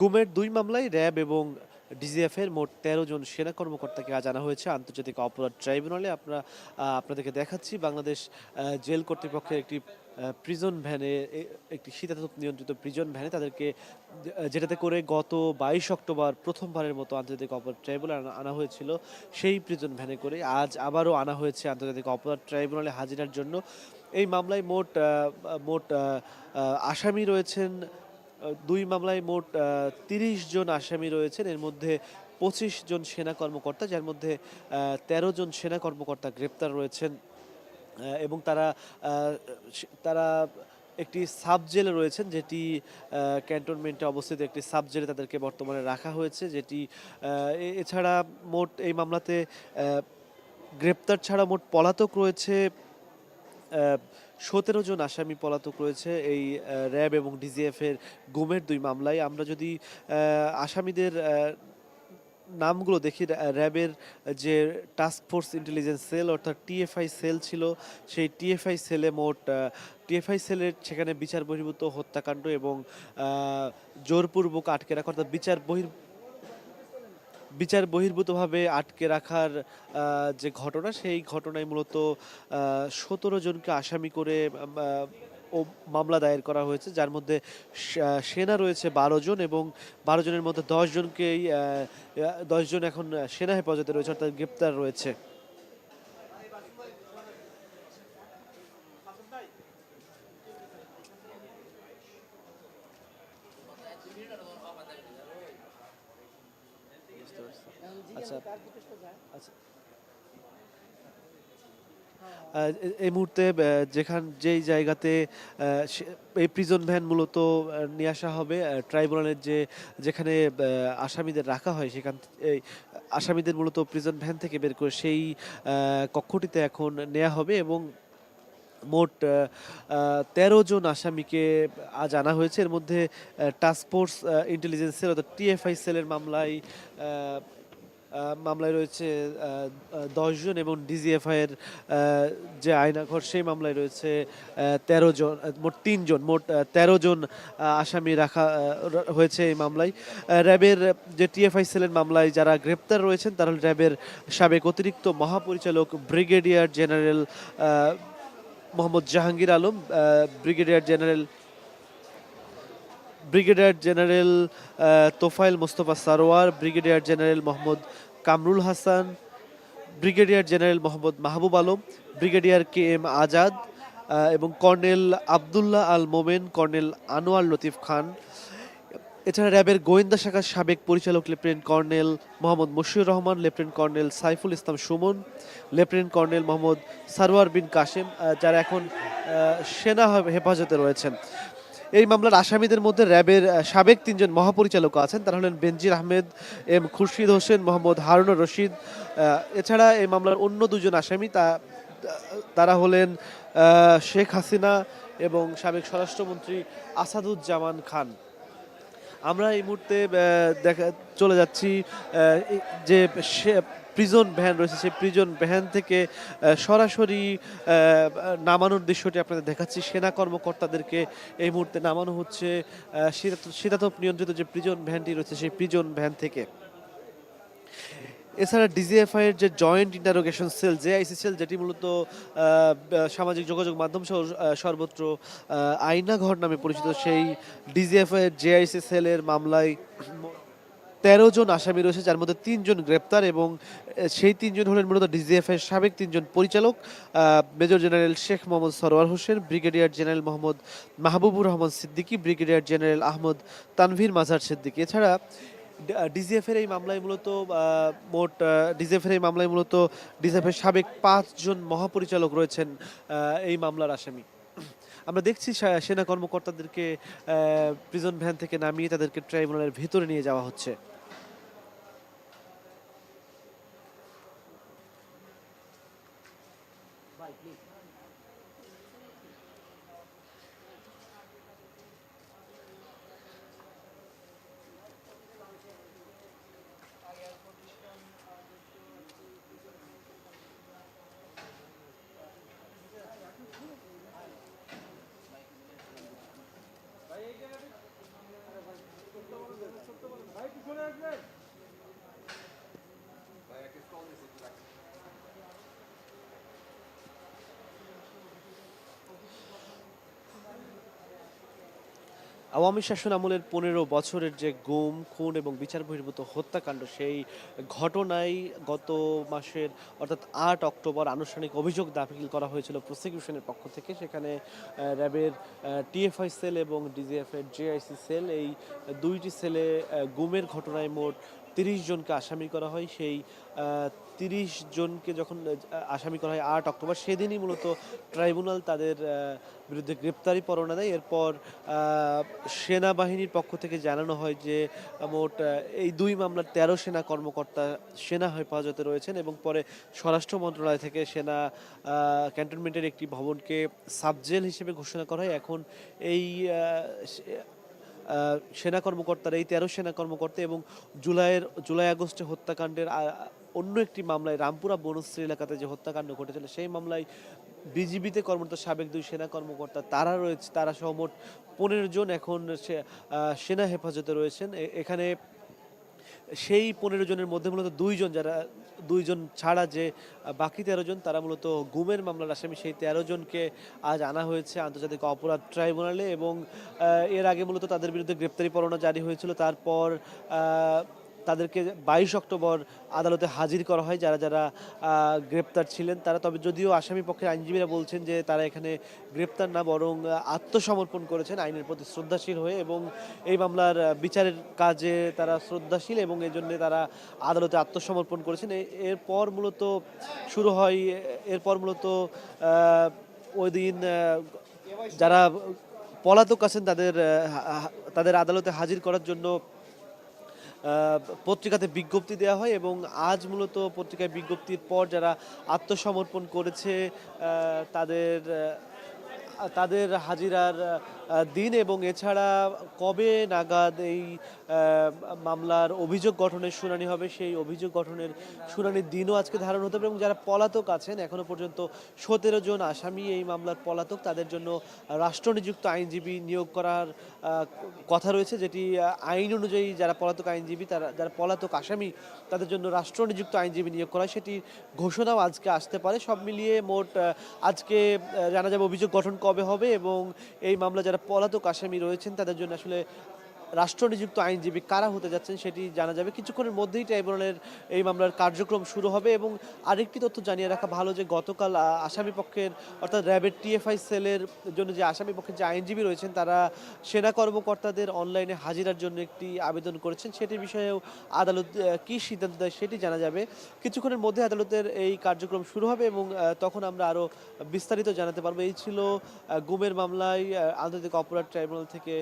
গুমের দুই মামলায় র্যাব এবং ডিজিএফ এর মোট তেরো জন সেনা কর্মকর্তাকে আজ আনা হয়েছে। আন্তর্জাতিক অপরাধ ট্রাইব্যুনালে আমরা আপনাদেরকে দেখাচ্ছি বাংলাদেশ জেল কর্তৃপক্ষের একটি প্রিজন ভ্যানে একটি শীতাতপ নিয়ন্ত্রিত প্রিজন ভ্যানে তাদেরকে যেটাতে করে গত বাইশ অক্টোবর প্রথমবারের মতো আন্তর্জাতিক অপরাধ ট্রাইব্যুনাল আনা- হয়েছিল। সেই প্রিজন ভ্যানে করে আজ আবারও আনা হয়েছে আন্তর্জাতিক অপরাধ ট্রাইব্যুনালে হাজিরার জন্য। এই মামলায় মোট মোট আসামি রয়েছেন দুই মামলায় মোট তিরিশ জন আসামি রয়েছেন। এর মধ্যে পঁচিশ জন সেনা কর্মকর্তা, যার মধ্যে তেরো জন সেনা কর্মকর্তা গ্রেপ্তার রয়েছেন। এবং তারা তারা একটি সাব জেলে রয়েছেন, যেটি ক্যান্টনমেন্টে অবস্থিত একটি সাব জেলে তাদেরকে বর্তমানে রাখা হয়েছে, যেটি এছাড়া মোট এই মামলাতে গ্রেপ্তার ছাড়া মোট পলাতক রয়েছে সতেরো জন আসামি পলাতক রয়েছে এই র্যাব এবং ডিজিএফের গুমের দুই মামলায়। আমরা যদি আসামিদের নামগুলো দেখি র্যাবের যে টাস্ক ফোর্স ইন্টেলিজেন্স সেল অর্থাৎ টিএফআই সেল ছিল, সেই টিএফআই সেলে মোট টিএফআই সেলের সেখানে বিচার বহির্ভূত হত্যাকাণ্ড এবং জোরপূর্বক আটকে রাখা, অর্থাৎ বিচার বহির বিচার বহির্ভূতভাবে আটকে রাখার যে ঘটনা, সেই ঘটনায় মূলত সতেরো জনকে আসামি করে ও মামলা দায়ের করা হয়েছে, যার মধ্যে সেনা রয়েছে বারো জন এবং বারো জনের মধ্যে দশ জনকেই দশ জন এখন সেনা হেফাজতে রয়েছে, অর্থাৎ গ্রেপ্তার রয়েছে। আচ্ছা। আচ্ছা। এই মুহূর্তে যেখান, যেই জায়গাতে এই প্রিজন ভ্যান মূলত নিয়ে আসা হবে ট্রাইব্যুনালের যে, যেখানে আসামিদের রাখা হয়, সেখান আসামিদের মূলত প্রিজন ভ্যান থেকে বের করে সেই কক্ষটিতে এখন নেওয়া হবে এবং মোট তেরো জন আসামিকে আজ আনা হয়েছে। এর মধ্যে টাস্ক ফোর্স ইন্টেলিজেন্স সেল অর্থাৎ টিএফআই সেলের মামলায় মামলায় রয়েছে দশজন এবং ডিজিএফআইয়ের যে আয়নাঘর সেই মামলায় রয়েছে তেরো জন মোট তিনজন মোট তেরো জন আসামি রাখা হয়েছে এই মামলায়। র্যাবের যে টিএফআই সেলের মামলায় যারা গ্রেপ্তার রয়েছেন, তারা র্যাবের সাবেক অতিরিক্ত মহাপরিচালক brigadier general Mohammad Jahangir Alam brigadier general brigadier general আহ, Tofayel Mostafa Sarwar brigadier general Mohammad Kamrul Hasan brigadier general Mohammad Mahbub Alam brigadier K M Azad এবং কর্নেল আবদুল্লাহ আল মোমেন কর্নেল আনোয়ার লতিফ খান। এছাড়া র্যাবের গোয়েন্দা শাখার সাবেক পরিচালক lieutenant colonel Mohammad Moshiur Rahman lieutenant colonel Saiful Islam Sumon lieutenant colonel Mohammad Sarwar Bin Kashem যারা এখন সেনা হেফাজতে রয়েছেন। এই মামলার আসামিদের মধ্যে র্যাবের সাবেক তিনজন মহাপরিচালক আছেন। তারা হলেন বেনজির আহমেদ, এম খুরশিদ হোসেন, মোহাম্মদ হারুনুর রশিদ। এছাড়া এই মামলার অন্য দুজন আসামি, তা, তারা হলেন শেখ হাসিনা এবং সাবেক স্বরাষ্ট্রমন্ত্রী আসাদুজ্জামান খান। আমরা এই মুহূর্তে দেখা, চলে যাচ্ছি যে প্রিজন ভ্যান রয়েছে, সেই প্রিজন ভ্যান থেকে সরাসরি নামানোর দৃশ্যটি আপনাদের দেখাচ্ছি। সেনা কর্মকর্তাদেরকে এই মুহূর্তে নামানো হচ্ছে শীতাতপ নিয়ন্ত্রিত যে প্রিজন ভ্যানটি রয়েছে, সেই প্রিজন ভ্যান থেকে। এছাড়া ডিজিএফআই এর যে joint interrogation cell JIC cell যেটি মূলত সামাজিক যোগাযোগ মাধ্যম সহ সর্বত্র আয়নাঘর নামে পরিচিত, সেই ডিজিএফআই এর জেআইসি সেলের মামলায় তেরো জন আসামি রয়েছে, যার মধ্যে তিনজন গ্রেপ্তার এবং সেই তিনজন হলেন মূলত ডিজিএফআই এর সাবেক তিনজন পরিচালক major general Sheikh Mohammad Sarwar Hossain, brigadier general Mohammad Mahbubur Rahman Siddiqui, brigadier general Ahmad Tanvir Mazhar Siddiqui. এছাড়া ডিজিএফের এই মামলায় মূলত মোট ডিজিএফের এই মামলায় মূলত ডিজিএফ এর সাবেক পাঁচজন মহাপরিচালক রয়েছেন এই মামলার আসামি। আমরা দেখছি সেনা কর্মকর্তাদেরকে প্রিজন ভ্যান থেকে নামিয়ে তাদেরকে ট্রাইব্যুনালের ভেতরে নিয়ে যাওয়া হচ্ছে। Bye, please. আওয়ামী শাসন আমলের পনেরো বছরের যে গুম, খুন এবং বিচার বহির্ভূত হত্যাকাণ্ড, সেই ঘটনায় গত মাসের, অর্থাৎ আট অক্টোবর আনুষ্ঠানিক অভিযোগ দাখিল করা হয়েছিল প্রসিকিউশনের পক্ষ থেকে। সেখানে র্যাবের টিএফআই সেল এবং ডিজিএফ এর জেআইসি সেল এই দুইটি সেলে গুমের ঘটনায় মোট তিরিশ জনকে আসামি করা হয়। সেই তিরিশ জনকে যখন আসামি করা হয় আট অক্টোবর, সেদিনই মূলত ট্রাইব্যুনাল তাদের বিরুদ্ধে গ্রেপ্তারি পরোয়ানা দেয়। এরপর সেনাবাহিনীর পক্ষ থেকে জানানো হয় যে, মোট এই দুই মামলার তেরো সেনা কর্মকর্তা সেনা হেফাজতে রয়েছেন এবং পরে স্বরাষ্ট্র মন্ত্রণালয় থেকে সেনা ক্যান্টনমেন্টের একটি ভবনকে সাবজেল হিসেবে ঘোষণা করা হয়। এখন এই সেনা কর্মকর্তারা, এই তেরো সেনা কর্মকর্তা এবং জুলাইয়ের, জুলাই আগস্টে হত্যাকাণ্ডের অন্য একটি মামলায় রামপুরা বনশ্রী এলাকাতে যে হত্যাকাণ্ড ঘটেছিল, সেই মামলায় বিজিবিতে কর্মরত সাবেক দুই সেনা কর্মকর্তা তারা রয়েছে, তারা সহ মোট পনেরো জন এখন সেনা হেফাজতে রয়েছেন। এখানে সেই পনেরো জনের মধ্যে মূলত দুইজন যারা, দুইজন ছাড়া যে বাকি তেরো জন, তারা মূলত গুমের মামলার আসামি। সেই তেরো জনকে আজ আনা হয়েছে আন্তর্জাতিক অপরাধ ট্রাইব্যুনালে এবং এর আগে মূলত তাদের বিরুদ্ধে গ্রেপ্তারি পরোয়ানা জারি হয়েছিল। তারপর তাদেরকে বাইশ অক্টোবর আদালতে হাজির করা হয়, যারা যারা গ্রেপ্তার ছিলেন তারা। তবে যদিও আসামি পক্ষের আইনজীবীরা বলছেন যে তারা এখানে গ্রেপ্তার না, বরং আত্মসমর্পণ করেছেন। আইনের প্রতি শ্রদ্ধাশীল হয়ে এবং এই মামলার বিচারের কাজে তারা শ্রদ্ধাশীল এবং এই জন্য তারা আদালতে আত্মসমর্পণ করেছেন। এরপর মূলত শুরু হয়, এরপর মূলত ওই দিন যারা পলাতক আছেন তাদের তাদের আদালতে হাজির করার জন্য পত্রিকাতে বিজ্ঞপ্তি দেওয়া হয় এবং আজ মূলত পত্রিকায় বিজ্ঞপ্তির পর যারা আত্মসমর্পণ করেছে তাদের তাদের হাজিরার দিন এবং এছাড়া কবে নাগাদ এই মামলার অভিযোগ গঠনের শুনানি হবে, সেই অভিযোগ গঠনের শুনানির দিনও আজকে ধারণ হতে হবে এবং যারা পলাতক আছেন এখনও পর্যন্ত সতেরো জন আসামি এই মামলার পলাতক, তাদের জন্য রাষ্ট্র নিযুক্ত আইনজীবী নিয়োগ করার কথা রয়েছে, যেটি আইন অনুযায়ী যারা পলাতক আইনজীবী, তারা, যারা পলাতক আসামি, তাদের জন্য রাষ্ট্র নিযুক্ত আইনজীবী নিয়োগ করা সেটি ঘোষণাও আজকে আসতে পারে। সব মিলিয়ে মোট আজকে জানা যাবে অভিযোগ গঠন কবে হবে এবং এই মামলা যারা পলাতক আসামি রয়েছেন তাদের জন্য আসলে রাষ্ট্র নিযুক্ত আইনজীবী কারা হতে যাচ্ছেন সেটি জানা যাবে। কিছুক্ষণের মধ্যেই ট্রাইব্যুনালের এই মামলার কার্যক্রম শুরু হবে এবং আরেকটি তথ্য জানিয়ে রাখা ভালো যে গতকাল আসামি পক্ষের অর্থাৎ র্যাবের টিএফআই সেলের জন্য যে আসামি পক্ষের যে আইনজীবী রয়েছেন, তারা সেনা কর্মকর্তাদের অনলাইনে হাজিরার জন্য একটি আবেদন করেছেন। সেটি বিষয়েও আদালত কি সিদ্ধান্ত দেয় সেটি জানা যাবে। কিছুক্ষণের মধ্যে আদালতের এই কার্যক্রম শুরু হবে এবং তখন আমরা আরও বিস্তারিত জানাতে পারব। এই ছিল গুমের মামলায় আন্তর্জাতিক অপরাধ ট্রাইব্যুনাল থেকে